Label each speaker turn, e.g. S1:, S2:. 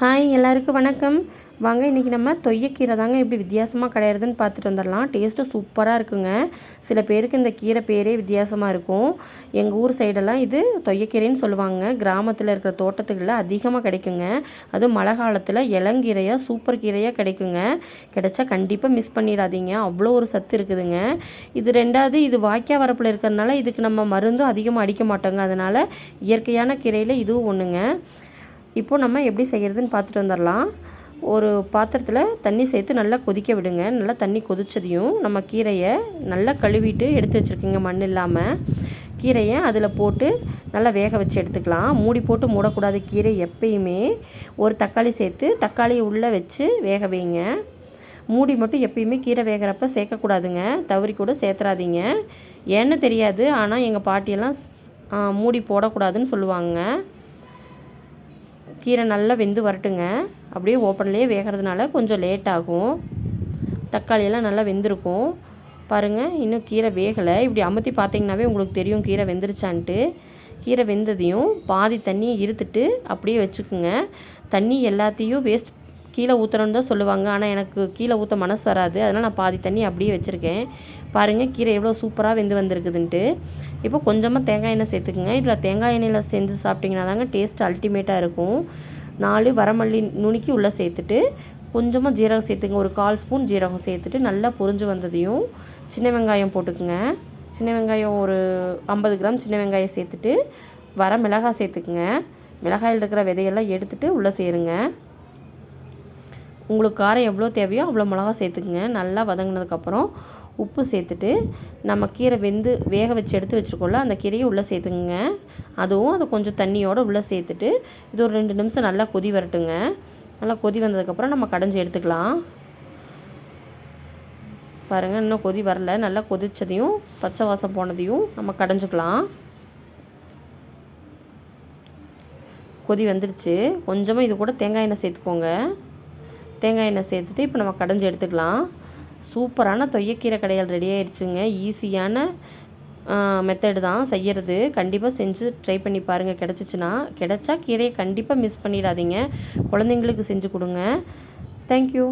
S1: Hi எல்லாருக்கும் வணக்கம். வாங்க இன்றைக்கி நம்ம தொய்யக்கீரை தாங்க எப்படி வித்தியாசமாக கிடையாதுன்னு பார்த்துட்டு வந்துடலாம். டேஸ்ட்டும் சூப்பராக இருக்குங்க. சில பேருக்கு இந்த கீரை பேரே வித்தியாசமாக இருக்கும். எங்கள் ஊர் சைடெல்லாம் இது தொய்யக்கீரைன்னு சொல்லுவாங்க. கிராமத்தில் இருக்கிற தோட்டத்துகளில் அதிகமாக கிடைக்குங்க. அதுவும் மழை காலத்தில் இளங்கீரையாக சூப்பர் கீரையாக கிடைக்குங்க. கிடைச்சா கண்டிப்பாக மிஸ் பண்ணிடாதீங்க. அவ்வளோ ஒரு சத்து இருக்குதுங்க. இது ரெண்டாவது இது வாய்க்கா வரப்பில் இருக்கிறதுனால இதுக்கு நம்ம மருந்தும் அதிகமாக அடிக்க மாட்டோங்க. அதனால் இயற்கையான கீரையில் இதுவும் ஒன்றுங்க இப்போது நம்ம எப்படி செய்கிறதுன்னு பார்த்துட்டு வந்துடலாம். ஒரு பாத்திரத்தில் தண்ணி சேர்த்து நல்லா கொதிக்க விடுங்க. நல்லா தண்ணி கொதிச்சதையும் நம்ம கீரையை நல்லா கழுவிட்டு எடுத்து வச்சுருக்கீங்க மண் இல்லாமல் கீரையை அதில் போட்டு நல்லா வேக வச்சு எடுத்துக்கலாம். மூடி போட்டு மூடக்கூடாது கீரை எப்பயுமே. ஒரு தக்காளி சேர்த்து தக்காளியை உள்ளே வச்சு வேக வைங்க. மூடி மட்டும் எப்பயுமே கீரை வேகிறப்ப சேர்க்கக்கூடாதுங்க. தவறி கூட சேர்த்துறாதீங்க. ஏன்னு தெரியாது ஆனால் எங்கள் பாட்டியெல்லாம் மூடி போடக்கூடாதுன்னு சொல்லுவாங்க. கீரை நல்லா வெந்து வரட்டுங்க. அப்படியே ஓப்பன்லேயே வேகிறதுனால கொஞ்சம் லேட் ஆகும். தக்காளியெல்லாம் நல்லா வெந்திருக்கும். பாருங்கள் இன்னும் கீரை வேகலை. இப்படி அமுத்தி பார்த்தீங்கன்னாவே உங்களுக்கு தெரியும் கீரை வெந்துருச்சான்ட்டு. கீரை வெந்ததையும் பாதி தண்ணியை இருத்துட்டு அப்படியே வச்சுக்குங்க. தண்ணி எல்லாத்தையும் வேஸ்ட் கீழே ஊற்றணுன்னு தான் சொல்லுவாங்க. ஆனால் எனக்கு கீழே ஊற்ற மனசு வராது. அதனால் நான் பாதி தண்ணி அப்படியே வச்சுருக்கேன். பாருங்கள் கீரை எவ்வளோ சூப்பராக வெந்து வந்திருக்குதுன்ட்டு. இப்போ கொஞ்சமாக தேங்காய் எண்ணெய் சேர்த்துக்குங்க. இதில் தேங்காய் எண்ணெயில் செஞ்சு சாப்பிட்டிங்கன்னா தாங்க டேஸ்ட் அல்டிமேட்டாக இருக்கும். நாலு வரமல்லி நுணுக்கி உள்ளே சேர்த்துட்டு கொஞ்சமாக ஜீரகம் சேர்த்துங்க. ஒரு கால் ஸ்பூன் ஜீரகம் சேர்த்துட்டு நல்லா பொரிஞ்சு வந்ததையும் சின்ன வெங்காயம் போட்டுக்குங்க. சின்ன வெங்காயம் ஒரு ஐம்பது கிராம் சின்ன வெங்காயம் சேர்த்துட்டு வர மிளகாய் சேர்த்துக்குங்க. மிளகாயில் இருக்கிற விதையெல்லாம் எடுத்துகிட்டு உள்ளே சேருங்க. உங்களுக்கு காரம் எவ்வளோ தேவையோ அவ்வளோ மிளகா சேர்த்துக்குங்க. நல்லா வதங்கினதுக்கப்புறம் உப்பு சேர்த்துட்டு நம்ம கீரை வெந்து வேக வச்சு எடுத்து வச்சுருக்கோம்ல அந்த கீரையை உள்ளே சேர்த்துக்குங்க. அதுவும் அதை கொஞ்சம் தண்ணியோடு உள்ளே சேர்த்துட்டு இது ஒரு ரெண்டு நிமிஷம் நல்லா கொதி வரட்டுங்க. நல்லா கொதி வந்ததுக்கப்புறம் நம்ம கடைஞ்சி எடுத்துக்கலாம். பாருங்கள் இன்னும் கொதி வரல. நல்லா கொதித்ததையும் பச்சை வாசம் போனதையும் நம்ம கடைஞ்சிக்கலாம். கொதி வந்துருச்சு. கொஞ்சமாக இது கூட தேங்காய் எண்ணெய் சேர்த்துக்கோங்க. தேங்காய் எண்ணெய் சேர்த்துட்டு இப்போ நம்ம கடைஞ்சி எடுத்துக்கலாம். சூப்பரான தொய்யக்கீரை கடைகள் ரெடி ஆயிடுச்சுங்க ஈஸியான மெத்தடு தான் செய்கிறது கண்டிப்பாக செஞ்சு ட்ரை பண்ணி பாருங்கள் கிடச்சிச்சின்னா கிடச்சா கீரையை கண்டிப்பாக மிஸ் பண்ணிடாதீங்க. குழந்தைங்களுக்கு செஞ்சு கொடுங்க. தேங்க்யூ